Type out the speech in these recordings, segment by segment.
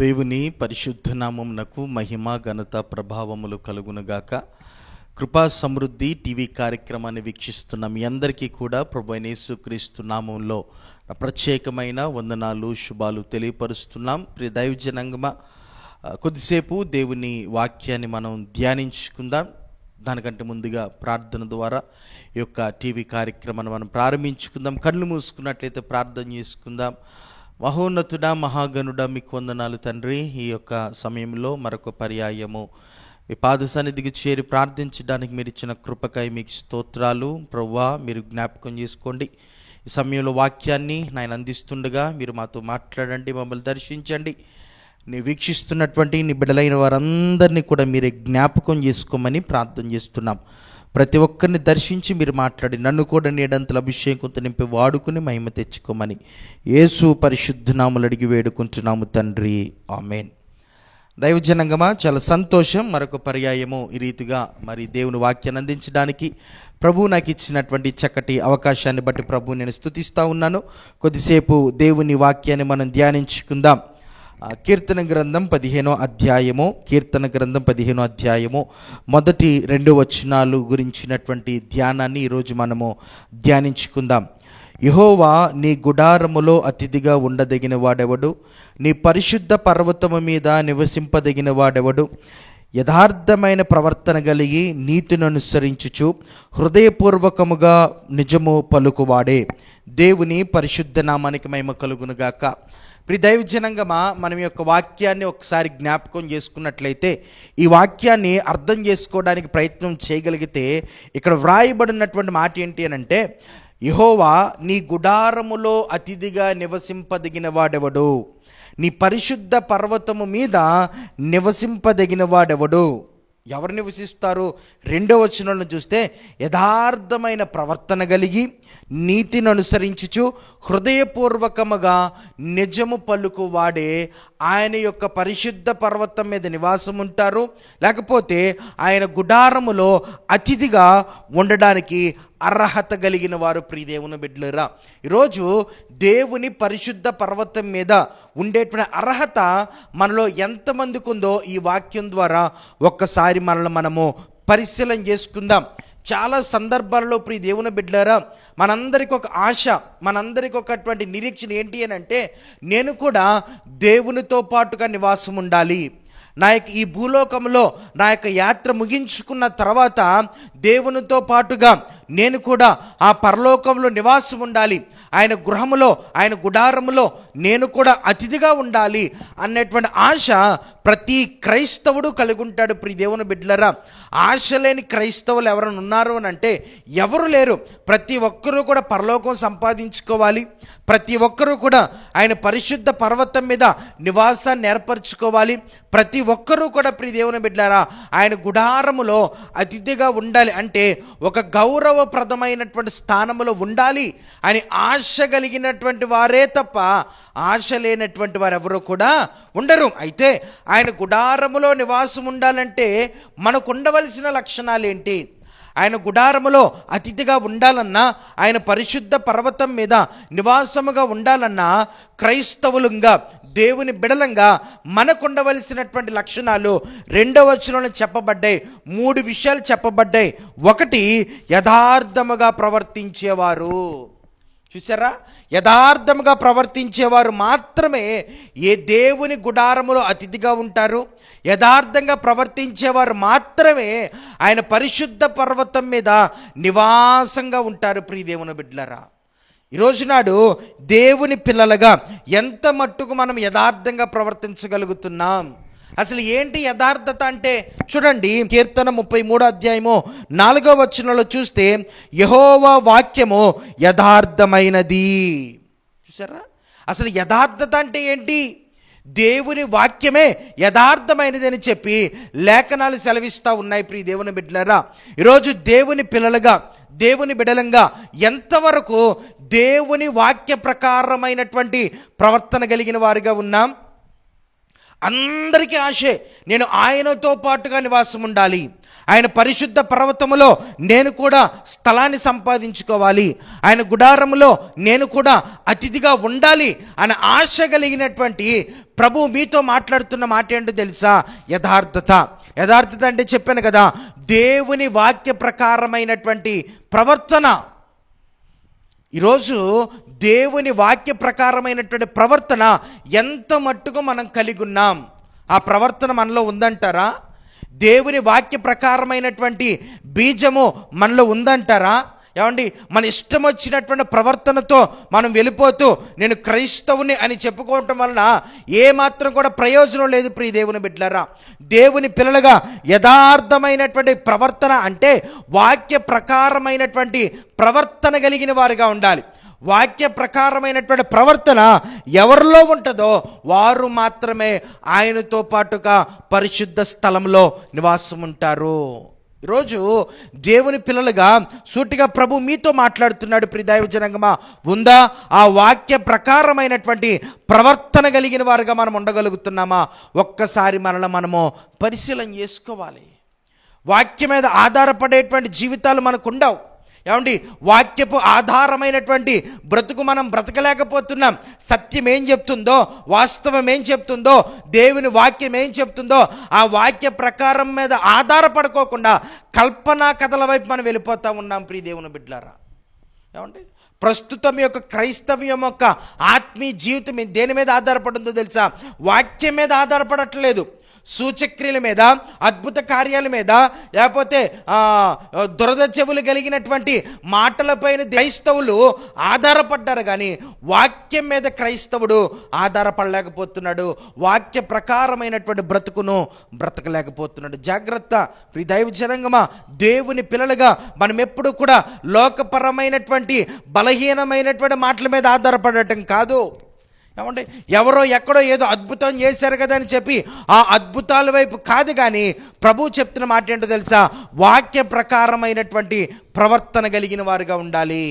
దేవుని పరిశుద్ధ నామమునకు మహిమ ఘనత ప్రభావములు కలుగునుగాక. కృపా సమృద్ధి టీవీ కార్యక్రమాన్ని వీక్షిస్తున్న మీ అందరికీ కూడా ప్రభు అయిన నామంలో ప్రత్యేకమైన వందనాలు శుభాలు తెలియపరుస్తున్నాం. ప్రియ దైవజనంగమ కొద్దిసేపు దేవుని వాక్యాన్ని మనం ధ్యానించుకుందాం. దానికంటే ముందుగా ప్రార్థన ద్వారా ఈ యొక్క టీవీ కార్యక్రమాన్ని మనం ప్రారంభించుకుందాం. కళ్ళు మూసుకున్నట్లయితే ప్రార్థన చేసుకుందాం. మహోన్నతుడ మహాగనుడ మీకు వందనాలు తండ్రి. ఈ యొక్క సమయంలో మరొక పర్యాయము. మీ పాద సన్నిధికి చేరి ప్రార్థించడానికి మీరు ఇచ్చిన కృపకై మీకు స్తోత్రాలు. ప్రవ్వా మీరు జ్ఞాపకం చేసుకోండి. ఈ సమయంలో వాక్యాన్ని నేను అందిస్తుండగా మీరు మాతో మాట్లాడండి మమ్మల్ని దర్శించండి. నీ వీక్షిస్తున్నటువంటి నీ బిడ్డలైన వారందరినీ కూడా మీరే జ్ఞాపకం చేసుకోమని ప్రార్థన చేస్తున్నాం. ప్రతి ఒక్కరిని దర్శించి మీరు మాట్లాడి నన్ను కూడా నీడంతల అభిషేకంతో నింపి వాడుకుని మహిమ తెచ్చుకోమని యేసు పరిశుద్ధనాములు అడిగి వేడుకుంటున్నాము తండ్రి. ఆమెన్. దైవజనంగమా చాలా సంతోషం. మరొక పర్యాయము ఈ రీతిగా మరి దేవుని వాక్యాన్ని అందించడానికి ప్రభు నాకు ఇచ్చినటువంటి చక్కటి అవకాశాన్ని బట్టి ప్రభు నేను స్తుతిస్తూ ఉన్నాను. కొద్దిసేపు దేవుని వాక్యాన్ని మనం ధ్యానించుకుందాం. కీర్తన గ్రంథం పదిహేనో అధ్యాయము కీర్తన గ్రంథం పదిహేనో అధ్యాయము. మొదటి రెండు వచనాలు గురించినటువంటి ధ్యానాన్ని ఈరోజు మనము ధ్యానించుకుందాం. యహోవా నీ గుడారములో అతిథిగా ఉండదగిన వాడెవడు నీ పరిశుద్ధ పర్వతము మీద నివసింపదగిన వాడెవడు యథార్థమైన ప్రవర్తన కలిగి నీతిని అనుసరించుచు హృదయపూర్వకముగా నిజము పలుకువాడే. దేవుని పరిశుద్ధ నామానికి మహిమ కలుగునుగాక. ప్రి దైవజనంగమా మనం యొక్క వాక్యాన్ని ఒకసారి జ్ఞాపకం చేసుకున్నట్లయితే ఈ వాక్యాన్ని అర్థం చేసుకోవడానికి ప్రయత్నం చేయగలిగితే ఇక్కడ వ్రాయబడినటువంటి మాట ఏంటి అని అంటే యహోవా నీ గుడారములో అతిథిగా నివసింపదగిన వాడెవడు నీ పరిశుద్ధ పర్వతము మీద నివసింపదగిన వాడెవడు ఎవరు నివసిస్తారు రెండో వచనంలో చూస్తే యథార్థమైన ప్రవర్తన కలిగి నీతిని అనుసరించుచు హృదయపూర్వకముగా నిజము పలుకు వాడే ఆయన యొక్క పరిశుద్ధ పర్వతం మీద నివాసం ఉంటారు లేకపోతే ఆయన గుడారములో అతిథిగా ఉండడానికి అర్హత కలిగిన వారు ప్రియదేవుని బిడ్డలరా. ఈరోజు దేవుని పరిశుద్ధ పర్వతం మీద ఉండేటువంటి అర్హత మనలో ఎంతమందికి ఉందో ఈ వాక్యం ద్వారా ఒక్కసారి మనల్ని మనము పరిశీలన చేసుకుందాం. చాలా సందర్భాల్లో ప్రియ దేవుని బిడ్డారా మనందరికి ఒక ఆశ మనందరికి ఒకటువంటి నిరీక్షణ ఏంటి అని అంటే నేను కూడా దేవునితో పాటుగా నివాసం ఉండాలి. నా యొక్క ఈ భూలోకంలో నా యొక్క యాత్ర ముగించుకున్న తర్వాత దేవునితో పాటుగా నేను కూడా ఆ పరలోకంలో నివాసం ఉండాలి. ఆయన గృహములో ఆయన గుడారములో నేను కూడా అతిథిగా ఉండాలి అన్నటువంటి ఆశ ప్రతి క్రైస్తవుడు కలిగి ఉంటాడు ప్రి దేవుని బిడ్డలరా. ఆశ లేని క్రైస్తవులు ఎవరైనా ఉన్నారు అని అంటే ఎవరు లేరు. ప్రతి ఒక్కరూ కూడా పరలోకం సంపాదించుకోవాలి. ప్రతి ఒక్కరూ కూడా ఆయన పరిశుద్ధ పర్వతం మీద నివాసాన్ని ఏర్పరచుకోవాలి. ప్రతి ఒక్కరూ కూడా ప్రి దేవుని బిడ్డారా ఆయన గుడారములో అతిథిగా ఉండాలి అంటే ఒక గౌరవప్రదమైనటువంటి స్థానములో ఉండాలి అని ఆశ ఆశ కలిగినటువంటి వారే తప్ప ఆశ లేనటువంటి వారు ఎవరు కూడా ఉండరు. అయితే ఆయన గుడారములో నివాసం ఉండాలంటే మనకు ఉండవలసిన లక్షణాలు ఏంటి ఆయన గుడారములో అతిథిగా ఉండాలన్నా ఆయన పరిశుద్ధ పర్వతం మీద నివాసముగా ఉండాలన్నా క్రైస్తవులంగా దేవుని బిడలంగా మనకు ఉండవలసినటువంటి లక్షణాలు రెండవ వచనంలో చెప్పబడ్డాయి మూడు విషయాలు చెప్పబడ్డాయి. ఒకటి యథార్థముగా ప్రవర్తించేవారు. చూసారా యథార్థముగా ప్రవర్తించేవారు మాత్రమే ఏ దేవుని గుడారములో అతిథిగా ఉంటారు. యథార్థంగా ప్రవర్తించేవారు మాత్రమే ఆయన పరిశుద్ధ పర్వతం మీద నివాసంగా ఉంటారు. ప్రియదేవుని బిడ్లరా బిడ్డలరా ఈరోజు నాడు దేవుని పిల్లలుగా ఎంత మట్టుకు మనం యథార్థంగా ప్రవర్తించగలుగుతున్నాం? అసలు ఏంటి యథార్థత అంటే చూడండి కీర్తన ముప్పై మూడో అధ్యాయము నాలుగో వచనంలో చూస్తే యహోవా వాక్యము యథార్థమైనది. చూసారా అసలు యథార్థత అంటే ఏంటి? దేవుని వాక్యమే యథార్థమైనది అని చెప్పి లేఖనాలు సెలవిస్తూ ఉన్నాయి ప్రియ దేవుని బిడ్డలరా. ఈరోజు దేవుని పిల్లలుగా దేవుని బిడలంగా ఎంతవరకు దేవుని వాక్య ప్రకారమైనటువంటి ప్రవర్తన కలిగిన వారిగా ఉన్నాం? అందరికీ ఆశే నేను ఆయనతో పాటుగా నివాసం ఉండాలి. ఆయన పరిశుద్ధ పర్వతములో నేను కూడా స్థలాన్ని సంపాదించుకోవాలి. ఆయన గుడారములో నేను కూడా అతిథిగా ఉండాలి అనే ఆశ కలిగినటువంటి ప్రభు మీతో మాట్లాడుతున్న మాట ఏంటో తెలుసా? యథార్థత. యథార్థత అంటే చెప్పాను కదా దేవుని వాక్య ప్రకారమైనటువంటి ప్రవర్తన. ఈరోజు దేవుని వాక్య ప్రకారమైనటువంటి ప్రవర్తన ఎంత మట్టుకు మనం కలిగి ఉన్నాం? ఆ ప్రవర్తన మనలో ఉందంటారా? దేవుని వాక్య ప్రకారమైనటువంటి బీజము మనలో ఉందంటారా? ఏమండి మన ఇష్టం వచ్చినటువంటి ప్రవర్తనతో మనం వెళ్ళిపోతూ నేను క్రైస్తవుని అని చెప్పుకోవటం వలన ఏమాత్రం కూడా ప్రయోజనం లేదు ప్రియ దేవుని బిడ్డలరా. దేవుని పిల్లలుగా యథార్థమైనటువంటి ప్రవర్తన అంటే వాక్య ప్రకారమైనటువంటి ప్రవర్తన కలిగిన వారుగా ఉండాలి. వాక్య ప్రకారమైనటువంటి ప్రవర్తన ఎవరిలో ఉంటుందో వారు మాత్రమే ఆయనతో పాటుగా పరిశుద్ధ స్థలంలో నివాసం ఉంటారు ఈరోజు దేవుని పిల్లలుగా సూటిగా ప్రభు మీతో మాట్లాడుతున్నాడు ప్రిదైవ జనంగమా. ఉందా? ఆ వాక్య ప్రకారమైనటువంటి ప్రవర్తన కలిగిన వారుగా మనం ఉండగలుగుతున్నామా? ఒక్కసారి మనల్ని మనము పరిశీలన చేసుకోవాలి. వాక్యం మీద ఆధారపడేటువంటి జీవితాలు మనకు ఉండవు. ఏమండి? వాక్యపు ఆధారమైనటువంటి బ్రతుకు మనం బ్రతకలేకపోతున్నాం. సత్యం ఏం చెప్తుందో వాస్తవం ఏం చెప్తుందో దేవుని వాక్యం ఏం చెప్తుందో ఆ వాక్య ప్రకారం మీద ఆధారపడుకోకుండా కల్పనా కథల వైపు మనం వెళ్ళిపోతూ ఉన్నాం ప్రియ దేవుని బిడ్డలారా. ఏమండి? ప్రస్తుతం యొక్క క్రైస్తవ్యం యొక్క ఆత్మీయ జీవితం దేని మీద ఆధారపడుందో తెలుసా? వాక్యం మీద ఆధారపడట్లేదు. సూచక్రియల మీద అద్భుత కార్యాల మీద లేకపోతే దురద చెవులు కలిగినటువంటి మాటలపైన క్రైస్తవులు ఆధారపడ్డారు కానీ వాక్యం మీద క్రైస్తవుడు ఆధారపడలేకపోతున్నాడు వాక్య ప్రకారమైనటువంటి బ్రతుకును బ్రతకలేకపోతున్నాడు. జాగ్రత్త ప్రి దైవ జనంగమా దేవుని పిల్లలుగా మనం ఎప్పుడు కూడా లోకపరమైనటువంటి బలహీనమైనటువంటి మాటల మీద ఆధారపడటం కాదు. ఏమంటే ఎవరో ఎక్కడో ఏదో అద్భుతం చేశారు కదా అని చెప్పి ఆ అద్భుతాల వైపు కాదు కానీ ప్రభు చెప్తున్న మాట ఏంటో తెలుసా? వాక్య ప్రకారమైనటువంటి ప్రవర్తన కలిగిన వారుగా ఉండాలి.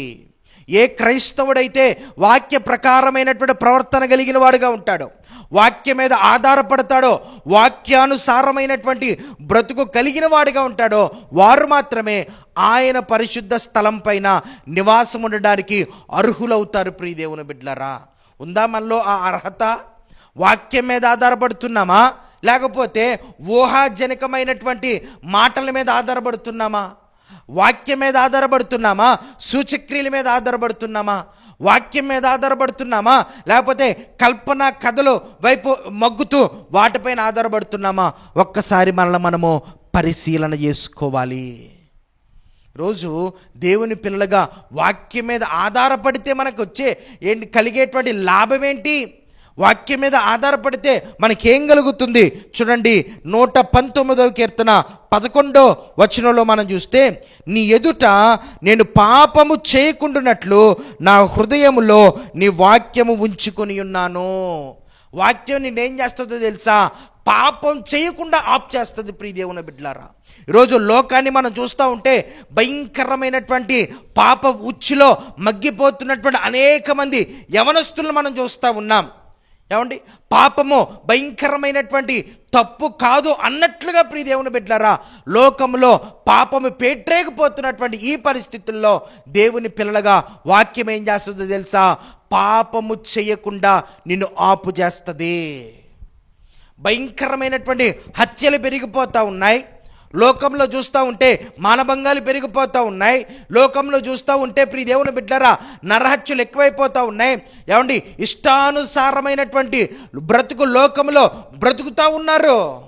ఏ క్రైస్తవుడైతే వాక్య ప్రకారమైనటువంటి ప్రవర్తన కలిగిన వాడుగా ఉంటాడో వాక్యం మీద ఆధారపడతాడో వాక్యానుసారమైనటువంటి బ్రతుకు కలిగిన వాడిగా ఉంటాడో వారు మాత్రమే ఆయన పరిశుద్ధ స్థలం పైన నివాసం ఉండడానికి అర్హులవుతారు ప్రియదేవుని బిడ్లరా ఉందా మనలో ఆ అర్హత? వాక్యం మీద ఆధారపడుతున్నామా? లేకపోతే ఊహాజనకమైనటువంటి మాటల మీద ఆధారపడుతున్నామా? వాక్యం మీద ఆధారపడుతున్నామా? సూచక్రియల మీద ఆధారపడుతున్నామా? వాక్యం మీద ఆధారపడుతున్నామా? లేకపోతే కల్పన కథలు వైపు మగ్గుతూ వాటిపైన ఆధారపడుతున్నామా? ఒక్కసారి మనల్ని మనము పరిశీలన చేసుకోవాలి. రోజు దేవుని పిల్లలుగా వాక్యం మీద ఆధారపడితే మనకు వచ్చే ఏంటి కలిగేటువంటి లాభం ఏంటి? వాక్యం మీద ఆధారపడితే మనకేం కలుగుతుంది? చూడండి నూట పంతొమ్మిదవ కీర్తన పదకొండో వచనంలో మనం చూస్తే నీ ఎదుట నేను పాపము చేయకుండానట్లు నా హృదయములో నీ వాక్యము ఉంచుకొని ఉన్నాను. వాక్యం నేనేం చేస్తుందో తెలుసా? పాపం చేయకుండా ఆప్ చేస్తుంది ప్రీదేవుని బిడ్లారా బిడ్డలారా. ఈరోజు లోకాన్ని మనం చూస్తూ ఉంటే భయంకరమైనటువంటి పాప ఉచ్చులో మగ్గిపోతున్నటువంటి అనేక మంది యవనస్తులను మనం చూస్తూ ఉన్నాం. ఏమండి? పాపము భయంకరమైనటువంటి తప్పు కాదు అన్నట్లుగా ప్రియ దేవుని బిడ్డలారా లోకంలో పాపము పేట్రేకపోతున్నటువంటి ఈ పరిస్థితుల్లో దేవుని పిల్లలుగా వాక్యం ఏం చేస్తుందో తెలుసా? పాపము చేయకుండా నిన్ను ఆపు చేస్తుంది భయంకరమైనటువంటి హత్యలు పెరిగిపోతూ ఉన్నాయి. లోకంలో చూస్తూ ఉంటే మానభంగాలు పెరిగిపోతూ ఉన్నాయి. లోకంలో చూస్తూ ఉంటే ప్రియ దేవుని బిడ్డరా నరహత్యలు ఎక్కువైపోతూ ఉన్నాయి. ఏమండి? ఇష్టానుసారమైనటువంటి బ్రతుకు లోకంలో బ్రతుకుతూ ఉన్నారు.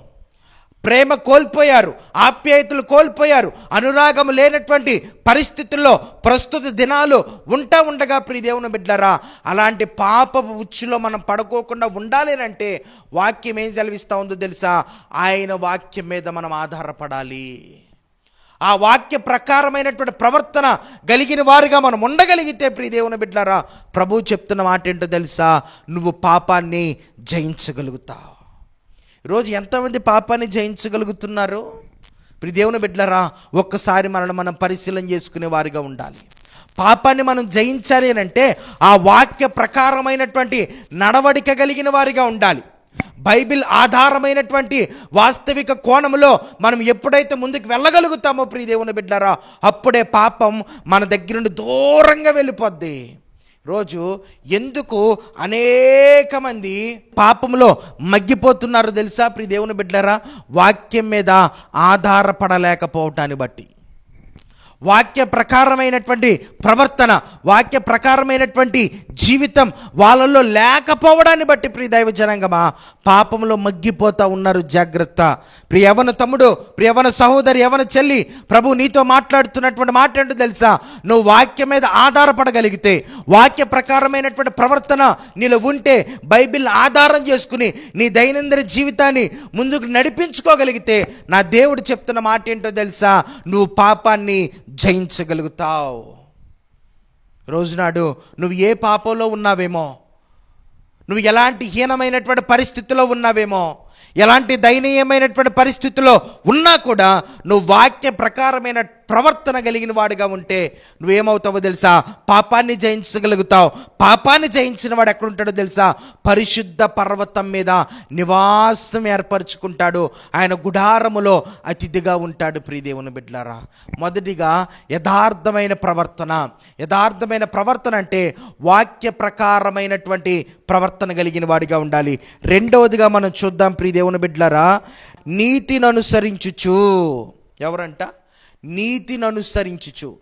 ప్రేమ కోల్పోయారు ఆప్యాయతలు కోల్పోయారు అనురాగం లేనటువంటి పరిస్థితుల్లో ప్రస్తుత దినాలు ఉంటా ఉండగా ప్రియ దేవుని బిడ్డరా అలాంటి పాపపు ఉచ్చులో మనం పడుకోకుండా ఉండాలి అంటే వాక్యం ఏం సెలవిస్తూ ఉందో తెలుసా? ఆయన వాక్యం మీద మనం ఆధారపడాలి. ఆ వాక్య ప్రకారమైనటువంటి ప్రవర్తన కలిగిన వారిగా మనం ఉండగలిగితే ప్రియ దేవుని ప్రభు చెప్తున్న మాట ఏంటో తెలుసా? నువ్వు పాపాన్ని జయించగలుగుతావు. ఈరోజు ఎంతమంది పాపాన్ని జయించగలుగుతున్నారు? ఇప్పుడు దేవుని బిడ్డలరా ఒక్కసారి మనల్ని మనం పరిశీలన చేసుకునే వారిగా ఉండాలి. పాపాన్ని మనం జయించాలి అని అంటే ఆ వాక్య ప్రకారమైనటువంటి నడవడిక కలిగిన వారిగా ఉండాలి. బైబిల్ ఆధారమైనటువంటి వాస్తవిక కోణంలో మనం ఎప్పుడైతే ముందుకు వెళ్ళగలుగుతామో ప్రియ దేవుని బిడ్డారా అప్పుడే పాపం మన దగ్గర నుండి దూరంగా వెళ్ళిపోద్ది. రోజు ఎందుకు అనేక మంది పాపంలో మగ్గిపోతున్నారు తెలుసా? ప్రి దేవుని బిడ్డరా వాక్యం మీద ఆధారపడలేకపోవటాన్ని బట్టి. వాక్య ప్రకారమైనటువంటి ప్రవర్తన వాక్య ప్రకారమైనటువంటి జీవితం వాళ్ళల్లో లేకపోవడాన్ని బట్టి ప్రియ దైవ జనంగమా పాపంలో మగ్గిపోతా ఉన్నారు జాగ్రత్త. ప్రియవన తమ్ముడు ప్రియవన సహోదరి యవన చెల్లి ప్రభు నీతో మాట్లాడుతున్నటువంటి మాట ఏంటో తెలుసా? నువ్వు వాక్యం మీద ఆధారపడగలిగితే వాక్య ప్రకారమైనటువంటి ప్రవర్తన నీలో ఉంటే బైబిల్ ఆధారం చేసుకుని నీ దైనందిన జీవితాన్ని ముందుకు నడిపించుకోగలిగితే నా దేవుడు చెప్తున్న మాట ఏంటో తెలుసా? నువ్వు పాపాన్ని జయించగలుగుతావు. రోజునాడు నువ్వు ఏ పాపంలో ఉన్నావేమో? నువ్వు ఎలాంటి హీనమైనటువంటి పరిస్థితిలో ఉన్నావేమో? ఎలాంటి దయనీయమైనటువంటి పరిస్థితిలో ఉన్నా కూడా నువ్వు వాక్య ప్రకారమైన ప్రవర్తన కలిగిన వాడుగా ఉంటే నువ్వేమవుతావో తెలుసా? పాపాన్ని జయించగలుగుతావు. పాపాన్ని జయించిన వాడు ఎక్కడుంటాడో తెలుసా? పరిశుద్ధ పర్వతం మీద నివాసం ఏర్పరచుకుంటాడు. ఆయన గుడారములో అతిథిగా ఉంటాడు. ప్రియదేవుని బిడ్లారా మొదటిగా యథార్థమైన ప్రవర్తన. యథార్థమైన ప్రవర్తన అంటే వాక్య ప్రకారమైనటువంటి ప్రవర్తన కలిగిన వాడిగా ఉండాలి. రెండవదిగా మనం చూద్దాం. ప్రియదేవుని బిడ్లారా నీతిని అనుసరించుచు. ఎవరంట? నీతిని అనుసరించుచు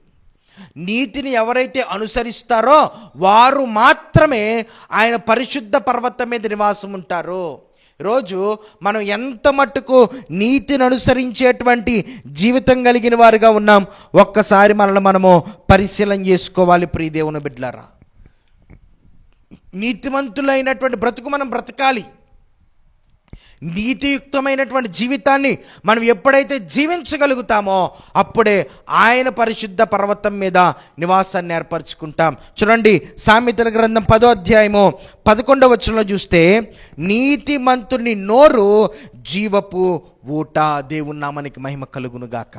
నీతిని ఎవరైతే అనుసరిస్తారో వారు మాత్రమే ఆయన పరిశుద్ధ పర్వతం మీద నివాసం ఉంటారు రోజు మనం ఎంత మట్టుకు నీతిని అనుసరించేటువంటి జీవితం కలిగిన వారుగా ఉన్నాం ఒక్కసారి మనల్ని మనము పరిశీలన చేసుకోవాలి ప్రియదేవుని బిడ్డలారా. నీతిమంతులైనటువంటి బ్రతుకు మనం బ్రతకాలి. నీతియుక్తమైనటువంటి జీవితాన్ని మనం ఎప్పుడైతే జీవించగలుగుతామో అప్పుడే ఆయన పరిశుద్ధ పర్వతం మీద నివాసాన్ని ఏర్పరచుకుంటాం. చూడండి సామెతల గ్రంథం పదో అధ్యాయము పదకొండవ వచనంలో చూస్తే నీతిమంతుని నోరు జీవపు ఊట దేవుని నామానికి మహిమ కలుగునుగాక.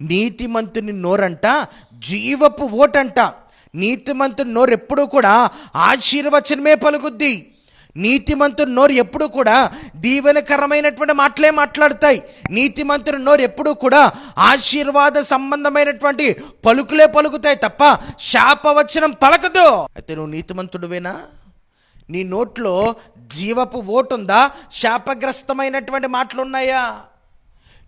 నీతిమంతుని నోరంట జీవపు ఓటంట నీతిమంతుని నోరు ఎప్పుడూ కూడా ఆశీర్వచనమే పలుకుద్ది. నీతిమంతుని నోరు ఎప్పుడూ కూడా దీవెనకరమైనటువంటి మాటలే మాట్లాడతాయి. నీతిమంతుని నోరు ఎప్పుడూ కూడా ఆశీర్వాద సంబంధమైనటువంటి పలుకులే పలుకుతాయి తప్ప శాపవచనం పలకదు. అయితే నువ్వు నీతిమంతుడువేనా? నీ నోట్లో జీవపు ఓటుందా? శాపగ్రస్తమైనటువంటి మాటలు ఉన్నాయా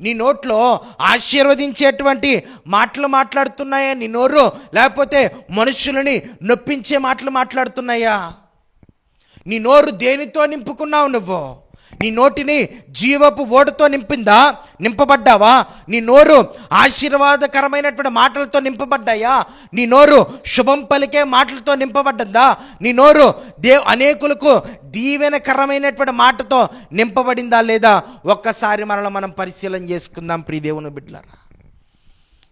నీ నోట్లో ఆశీర్వదించేటువంటి మాటలు మాట్లాడుతున్నాయా నీ నోరు? లేకపోతే మనుషులని నొప్పించే మాటలు మాట్లాడుతున్నాయా? నీ నోరు దేనితో నింపుకున్నావు నువ్వు? నీ నోటిని జీవపు ఓటుతో నింపిందా? నింపబడ్డావా? నీ నోరు ఆశీర్వాదకరమైనటువంటి మాటలతో నింపబడ్డాయా? నీ నోరు శుభం పలికే మాటలతో నింపబడ్డదా? నీ నోరు దే అనేకులకు దీవెనకరమైనటువంటి మాటతో నింపబడిందా లేదా? ఒక్కసారి మనల్ని మనం పరిశీలన చేసుకుందాం ప్రియదేవుని బిడ్డలారా.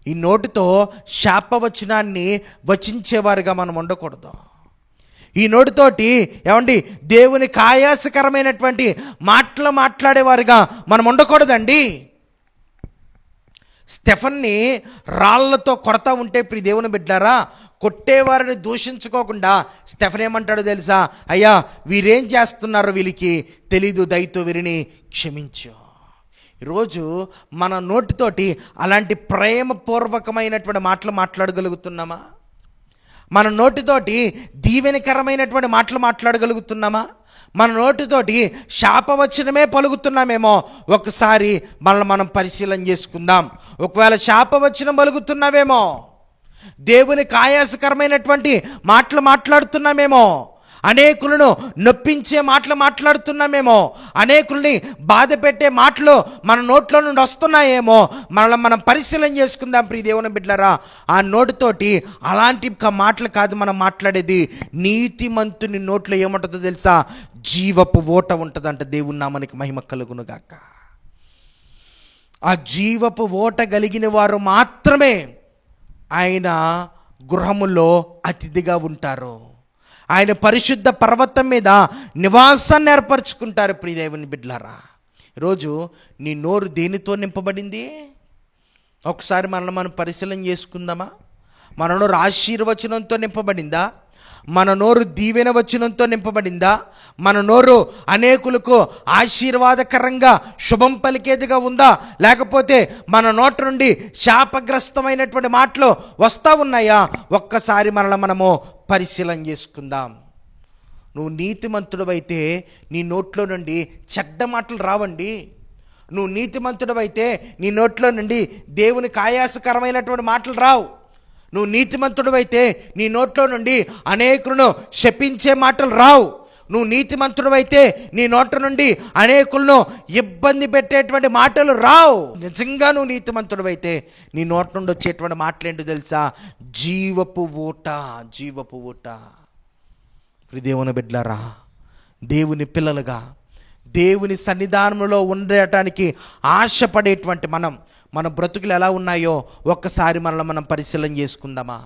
ఈ నోటితో శాపవచనాన్ని వచించేవారుగా మనం ఉండకూడదు. ఈ నోటితోటి ఏమండి దేవుని కాయాసకరమైనటువంటి మాటలు మాట్లాడేవారుగా మనం ఉండకూడదండి. స్టెఫన్ని రాళ్ళతో కొడతా ఉంటే ప్రి దేవుని బిడ్డారా కొట్టేవారిని దూషించుకోకుండా స్టెఫన్ ఏమంటాడో తెలుసా? అయ్యా వీరేం చేస్తున్నారో వీళ్ళకి తెలీదు దయతో వీరిని క్షమించు. ఈరోజు మన నోటితోటి అలాంటి ప్రేమపూర్వకమైనటువంటి మాటలు మాట్లాడగలుగుతున్నామా? మన నోటితోటి దీవెనకరమైనటువంటి మాటలు మాట్లాడగలుగుతున్నామా? మన నోటితోటి శాపవచనమే పలుకుతున్నామేమో? ఒకసారి మనల్ని మనం పరిశీలన చేసుకుందాం. ఒకవేళ శాపవచనం పలుకుతున్నామేమో దేవునికి ఆయాసకరమైనటువంటి మాటలు మాట్లాడుతున్నామేమో? అనేకులను నొప్పించే మాటలు మాట్లాడుతున్నామేమో అనేకుల్ని బాధ పెట్టే మాటలు మన నోట్లో నుండి వస్తున్నాయేమో మనల్ని మనం పరిశీలన చేసుకుందాం ప్రియ దేవుని బిడ్డరా ఆ నోటితోటి అలాంటి మాటలు కాదు మనం మాట్లాడేది. నీతిమంతుని నోట్లో ఏముంటుందో తెలుసా? జీవపు ఓట ఉంటుందంట దేవుని మనకి మహిమ కలుగునుగాక ఆ జీవపు ఓట కలిగిన వారు మాత్రమే ఆయన గృహములో అతిథిగా ఉంటారు. ఆయన పరిశుద్ధ పర్వతం మీద నివాసాన్ని ఏర్పరచుకుంటారు ప్రియదేవుని బిడ్లారా ఈరోజు నీ నోరు దేనితో నింపబడింది? ఒకసారి మనల్ని మనం పరిశీలన చేసుకుందామా? మన నోరు ఆశీర్వచనంతో నింపబడిందా? మన నోరు దీవెన వచనంతో నింపబడిందా? మన నోరు అనేకులకు ఆశీర్వాదకరంగా శుభం పలికేదిగా ఉందా? లేకపోతే మన నోట నుండి శాపగ్రస్తమైనటువంటి మాటలు వస్తూ ఉన్నాయా? ఒక్కసారి మనల్ని మనము పరిశీలన చేసుకుందాం. నువ్వు నీతిమంతుడవైతే నీ నోట్లో నుండి చెడ్డ మాటలు రావండి. నువ్వు నీతిమంతుడవైతే నీ నోట్లో నుండి దేవునికి ఆయాసకరమైనటువంటి మాటలు రావు. నువ్వు నీతిమంతుడవైతే నీ నోట్లో నుండి అనేకులను శపించే మాటలు రావు. నువ్వు నీతిమంతుడవైతే నీ నోట నుండి అనేకులను ఇబ్బంది పెట్టేటువంటి మాటలు రావు. నిజంగా నువ్వు నీతిమంతుడవైతే నీ నోట నుండి వచ్చేటువంటి మాటలు ఏంటో తెలుసా? జీవపు ఊట జీవపు ఊట. ప్రియ దేవుని దేవుని పిల్లలుగా దేవుని సన్నిధానంలో ఉండటానికి ఆశపడేటువంటి మనం మన బ్రతుకులు ఎలా ఉన్నాయో ఒక్కసారి మనల్ని మనం పరిశీలన చేసుకుందామా?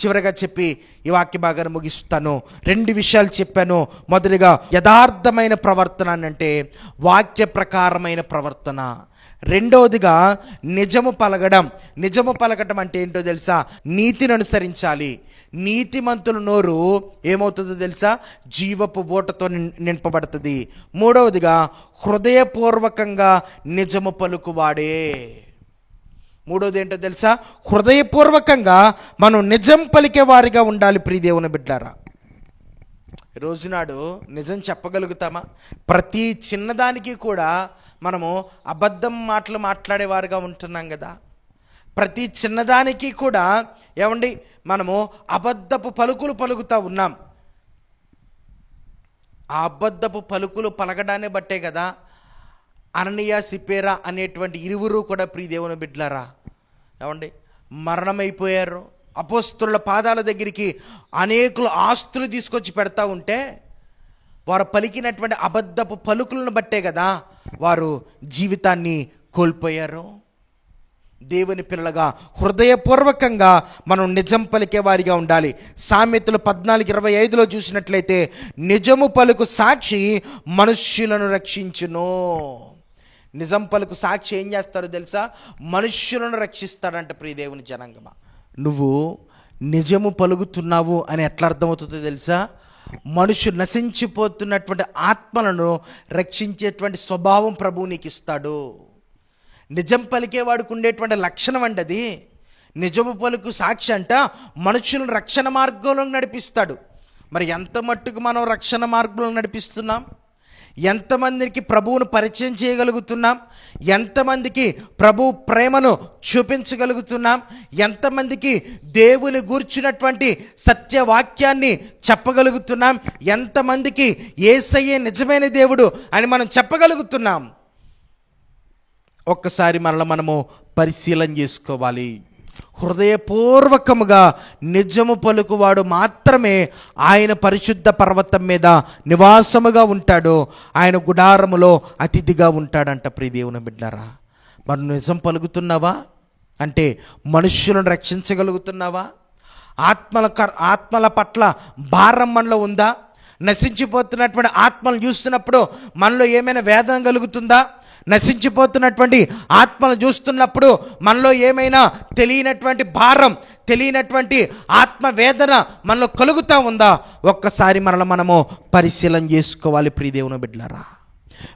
చివరగా చెప్పి ఈ వాక్య భాగాన్ని ముగిస్తాను. రెండు విషయాలు చెప్పాను. మొదటిగా యథార్థమైన ప్రవర్తన అంటే వాక్య ప్రకారమైన ప్రవర్తన. రెండవదిగా నిజము పలకడం. నిజము పలకటం అంటే ఏంటో తెలుసా? నీతిని అనుసరించాలి. నీతిమంతుల నోరు ఏమవుతుందో తెలుసా? జీవపు ఓటతో నింపబడుతుంది. మూడవదిగా హృదయపూర్వకంగా నిజము పలుకువాడే. మూడోది ఏంటో తెలుసా? హృదయపూర్వకంగా మనం నిజం పలికే వారిగా ఉండాలి ప్రియదేవుని బిడ్డారా. రోజునాడు నిజం చెప్పగలుగుతామా? ప్రతి చిన్నదానికి కూడా మనము అబద్ధం మాటలు మాట్లాడేవారుగా ఉంటున్నాం కదా. ప్రతి చిన్నదానికి కూడా ఏమండి? మనము అబద్ధపు పలుకులు పలుకుతూ ఉన్నాం. ఆ అబద్ధపు పలుకులు పలకడాన్ని బట్టే కదా అననీయ సిపేరా అనేటువంటి ఇరువురు కూడా ప్రియదేవుని బిడ్డలారా. ఏమండి? మరణమైపోయారు. అపోస్తుల పాదాల దగ్గరికి అనేకులు ఆస్తులు తీసుకొచ్చి పెడతా ఉంటే వారు పలికినటువంటి అబద్ధపు పలుకులను బట్టే కదా వారు జీవితాన్ని కోల్పోయారు. దేవుని పిల్లలుగా హృదయపూర్వకంగా మనం నిజం పలికే వారిగా ఉండాలి. సామెతలు పద్నాలుగు ఇరవై ఐదులో చూసినట్లయితే నిజము పలుకు సాక్షి మనుష్యులను రక్షించును. నిజం పలుకు సాక్షి ఏం చేస్తాడో తెలుసా? మనుష్యులను రక్షిస్తాడంట ప్రియదేవుని జనంగమ. నువ్వు నిజము పలుకుతున్నావు అని ఎట్లా అర్థమవుతుందో తెలుసా? మనుషు నశించిపోతున్నటువంటి ఆత్మలను రక్షించేటువంటి స్వభావం ప్రభువు నీకు ఇస్తాడు నిజం పలికేవాడికి ఉండేటువంటి లక్షణం అండి అది నిజము పలుకు సాక్షి అంట మనుషులను రక్షణ మార్గంలో నడిపిస్తాడు. మరి ఎంత మట్టుకు మనం రక్షణ మార్గంలో నడిపిస్తున్నాం? ఎంతమందికి ప్రభువును పరిచయం చేయగలుగుతున్నాం? ఎంతమందికి ప్రభు ప్రేమను చూపించగలుగుతున్నాం? ఎంతమందికి దేవుని గూర్చినటువంటి సత్యవాక్యాన్ని చెప్పగలుగుతున్నాం? ఎంతమందికి ఏసయ్యే నిజమైన దేవుడు అని మనం చెప్పగలుగుతున్నాం? ఒక్కసారి మనల్ని మనము పరిశీలన చేసుకోవాలి. హృదయపూర్వకముగా నిజము పలుకువాడు మాత్రమే ఆయన పరిశుద్ధ పర్వతం మీద నివాసముగా ఉంటాడు. ఆయన గుడారములో అతిథిగా ఉంటాడంట ప్రియదేవుని బిడ్డారా. మరి నిజం పలుకుతున్నావా? అంటే మనుష్యులను రక్షించగలుగుతున్నావా? ఆత్మల క ఆత్మల పట్ల భారం మనలో ఉందా? నశించిపోతున్నటువంటి ఆత్మలు చూస్తున్నప్పుడు మనలో ఏమైనా వేదం కలుగుతుందా? నశించిపోతున్నటువంటి ఆత్మను చూస్తున్నప్పుడు మనలో ఏమైనా తెలియనటువంటి భారం తెలియనటువంటి ఆత్మవేదన మనలో కలుగుతూ ఉందా? ఒక్కసారి మనల్ని మనము పరిశీలన చేసుకోవాలి ప్రియదేవుని బిడ్డలరా.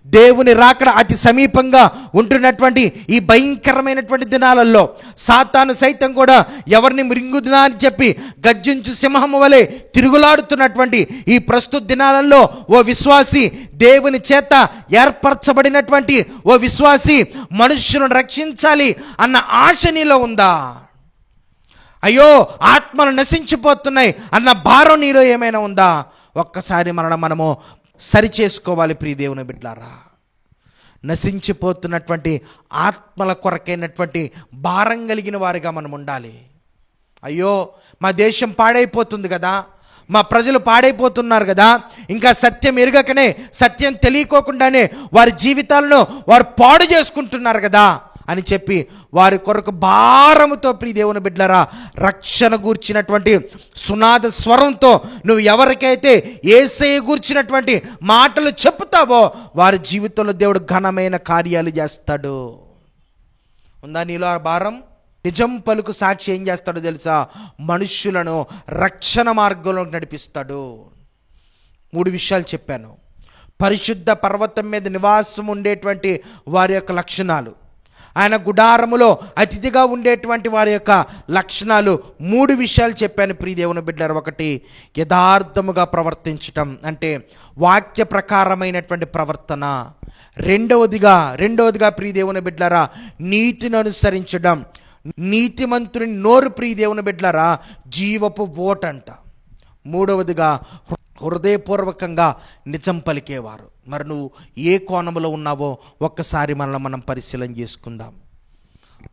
దేవుని రాకడ అతి సమీపంగా ఉంటున్నటువంటి ఈ భయంకరమైనటువంటి దినాలలో సాతాను సైతం కూడా ఎవరిని మృంగుదినా అని చెప్పి గర్జించు సింహం వలె తిరుగులాడుతున్నటువంటి ఈ ప్రస్తుత దినాలలో ఓ విశ్వాసి దేవుని చేత ఏర్పరచబడినటువంటి ఓ విశ్వాసి మనుష్యులను రక్షించాలి అన్న ఆశ నీలో ఉందా? అయ్యో ఆత్మలు నశించిపోతున్నాయి అన్న భారం నీలో ఏమైనా ఉందా? ఒక్కసారి మనల్ని మనము సరి చేసుకోవాలి ప్రియదేవుని బిడ్డారా. నశించిపోతున్నటువంటి ఆత్మల కొరకైనటువంటి భారం కలిగిన వారిగా మనం ఉండాలి. అయ్యో మా దేశం పాడైపోతుంది కదా. మా ప్రజలు పాడైపోతున్నారు కదా. ఇంకా సత్యం ఎరగకనే సత్యం తెలియకోకుండానే వారి జీవితాలను వారు పాడు చేసుకుంటున్నారు కదా. అని చెప్పి వారి కొరకు భారముతో ప్రియ దేవుని బిడ్డలరా రక్షణ గూర్చినటువంటి సునాద స్వరంతో నువ్వు ఎవరికైతే ఏసయ గూర్చినటువంటి మాటలు చెప్తావో వారి జీవితంలో దేవుడు ఘనమైన కార్యాలు చేస్తాడు. ఉందా నీలో ఆ భారం? నిజం పలుకు సాక్షి ఏం చేస్తాడో తెలుసా? మనుష్యులను రక్షణ మార్గంలోకి నడిపిస్తాడు. మూడు విషయాలు చెప్పాను. పరిశుద్ధ పర్వతం మీద నివాసం ఉండేటువంటి వారి యొక్క లక్షణాలు. ఆయన గుడారములో అతిథిగా ఉండేటువంటి వారి యొక్క లక్షణాలు మూడు విషయాలు చెప్పాను ప్రియదేవుని బిడ్డారు ఒకటి యథార్థముగా ప్రవర్తించటం అంటే వాక్య ప్రకారమైనటువంటి ప్రవర్తన. రెండవదిగా రెండవదిగా ప్రియదేవుని బిడ్డారా నీతిని అనుసరించడం నీతిమంతుని నోరు ప్రియదేవుని బిడ్డారా జీవపు ఓటంట. మూడవదిగా హృదయపూర్వకంగా నిజం పలికేవారు. మరి నువ్వు ఏ కోణంలో ఉన్నావో ఒక్కసారి మనల్ని మనం పరిశీలన చేసుకుందాం.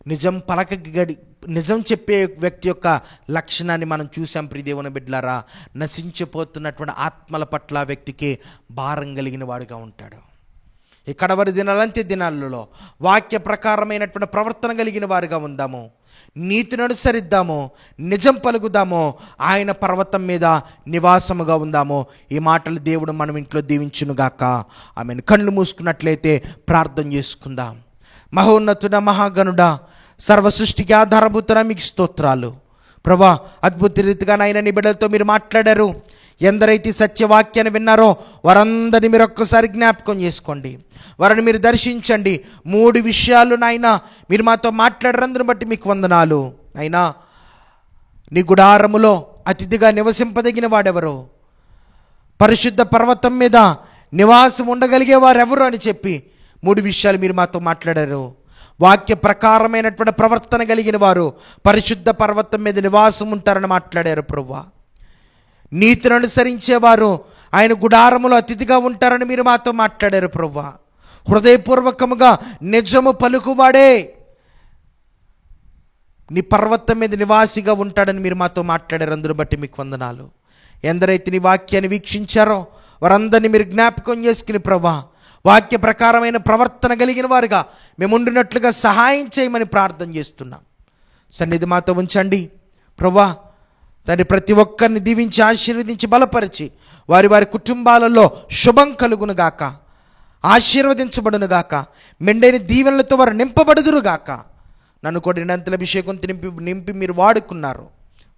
నిజం పలక గడి నిజం చెప్పే వ్యక్తి యొక్క లక్షణాన్ని మనం చూసాం ప్రియదేవుని బిడ్డలారా. నశించిపోతున్నటువంటి ఆత్మల పట్ల వ్యక్తికి భారం కలిగిన వాడుగా ఉంటాడు. ఇక్కడ కడవరి దినాలంతే దినాలలో వాక్య ప్రకారమైనటువంటి ప్రవర్తన కలిగిన వారుగా ఉందాము. నీతిని అనుసరిద్దాము నిజం పలుకుదాము ఆయన పర్వతం మీద నివాసముగా ఉందాము. ఈ మాటలు దేవుడు మనం ఇంట్లో దీవించునుగాక. ఆమెను. కళ్ళు మూసుకున్నట్లయితే ప్రార్థన చేసుకుందాం. మహోన్నతుడ మహాగణుడ సర్వ సృష్టికి ఆధారభూతున మీకు స్తోత్రాలు. ప్రభా అద్భుత రీతిగా నాయన నిబిడలతో మీరు మాట్లాడారు. ఎందరైతే సత్యవాక్యాన్ని విన్నారో వారందరినీ మీరు ఒక్కసారి జ్ఞాపకం చేసుకోండి. వారిని మీరు దర్శించండి. మూడు విషయాలు నాయన మీరు మాతో మాట్లాడరందుని బట్టి మీకు వందనాలు. అయినా నీ గుడారములో అతిథిగా నివసింపదగిన వాడెవరు? పరిశుద్ధ పర్వతం మీద నివాసం ఉండగలిగే వారెవరు అని చెప్పి మూడు విషయాలు మీరు మాతో మాట్లాడారు. వాక్య ప్రకారమైనటువంటి ప్రవర్తన కలిగిన వారు పరిశుద్ధ పర్వతం మీద నివాసం ఉంటారని మాట్లాడారు ప్రభువా. నీతిని అనుసరించేవారు ఆయన గుడారములో అతిథిగా ఉంటారని మీరు మాతో మాట్లాడారు ప్రవ్వా. హృదయపూర్వకముగా నిజము పలుకువాడే. నీ పర్వతం మీద నివాసిగా ఉంటాడని మీరు మాతో మాట్లాడారు. అందరు బట్టి మీకు వందనాలు. ఎందరైతే నీ వాక్యాన్ని వీక్షించారో వారందరినీ మీరు జ్ఞాపకం చేసుకుని ప్రభా వాక్య ప్రకారమైన ప్రవర్తన కలిగిన వారుగా మేము ఉండినట్లుగా సహాయం చేయమని ప్రార్థన చేస్తున్నాం. సన్నిధి మాతో ఉంచండి. ప్రభా దాన్ని ప్రతి ఒక్కరిని దీవించి ఆశీర్వదించి బలపరిచి వారి వారి కుటుంబాలలో శుభం కలుగునుగాక ఆశీర్వదించబడునుగాక మెండైన దీవెనలతో వారు నింపబడుదురుగాక నన్ను కొడినంతల అభిషేకం నింపి నింపి మీరు వాడుకున్నారు.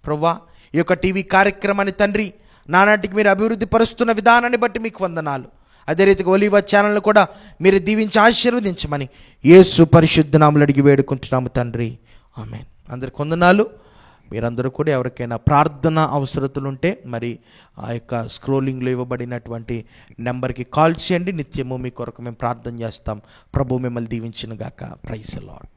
ప్రవ్వా ఈ యొక్క టీవీ కార్యక్రమాన్ని తండ్రి నానాటికి మీరు అభివృద్ధి పరుస్తున్న విధానాన్ని బట్టి మీకు వందనాలు. అదే రీతిగా ఒలివ ఛానల్ను కూడా మీరు దీవించి ఆశీర్వదించమని యేసు పరిశుద్ధ నాములు అడిగి వేడుకుంటున్నాము తండ్రి. ఆమె అందరికి వందనాలు. మీరందరూ కూడా ఎవరికైనా ప్రార్థన అవసరతలు ఉంటే మరి ఆ యొక్క స్క్రోలింగ్లో ఇవ్వబడినటువంటి నెంబర్కి కాల్ చేయండి. నిత్యము మీ కొరకు మేము ప్రార్థన చేస్తాం. ప్రభు మిమ్మల్ని దీవించిన గాక. ప్రైస్ లాడ్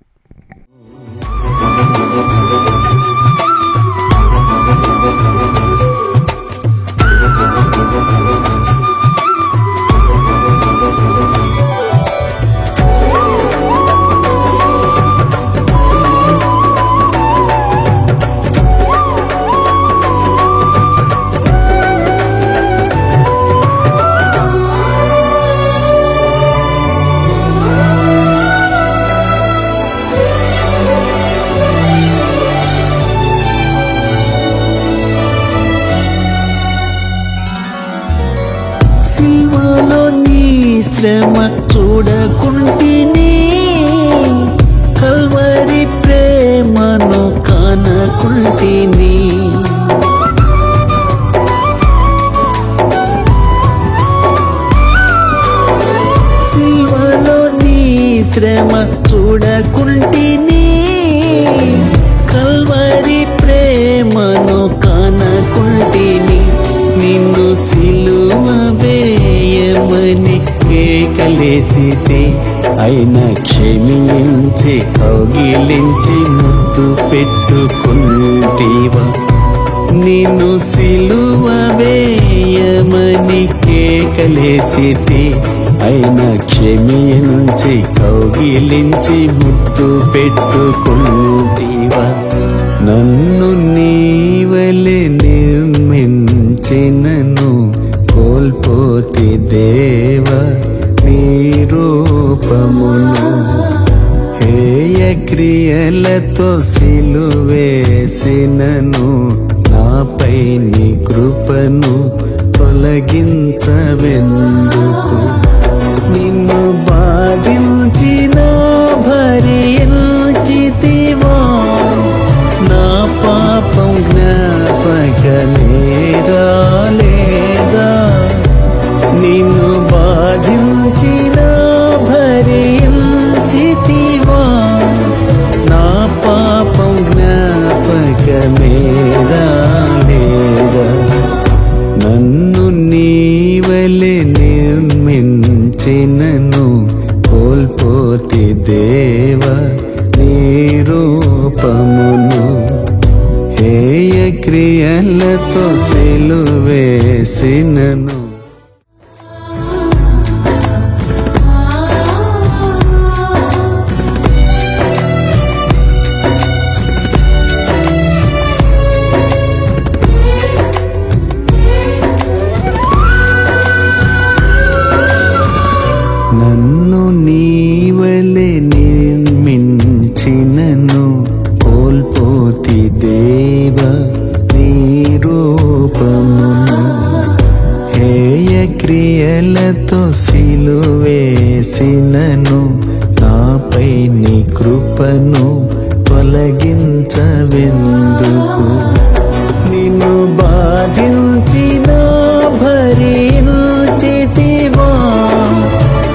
సిల్వలో నీ శ్రమ చూడకుంటిని కల్వరి ప్రేమను కనకుంటిని. సిల్వలో నీ శ్రమ చూడకుంటిని కల్వరి ప్రేమను కనకుంటిని. నిన్ను సిలువ వేయమని కేకలేసితే ఆయన క్షమించి కౌగిలించి ముద్దు పెట్టుకుంటేవా? నిన్ను సిలువ వేయమని కేకలేసితే ఆయన క్షమించి కౌగిలించి ముద్దు పెట్టుకుంటేవా? నన్ను నీవలే కోల్పోతే దేవ నీ రూపమును హేయ క్రియలతో సిలువేసినను. నాపై నీ కృపను తొలగించవెందుకు చేసినను నాపై నీ కృపను తొలగించవెందుకు. నిన్ను బాధించిన భరించితివా.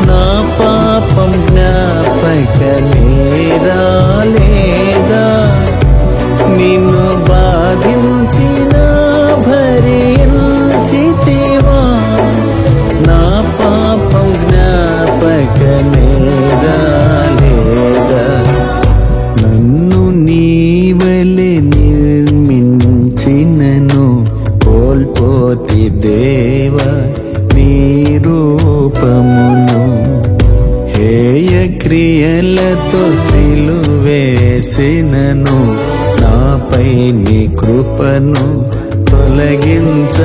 నా పాపం జ్ఞాపక లేదా నీ కృపను తొలగించవెందుకు?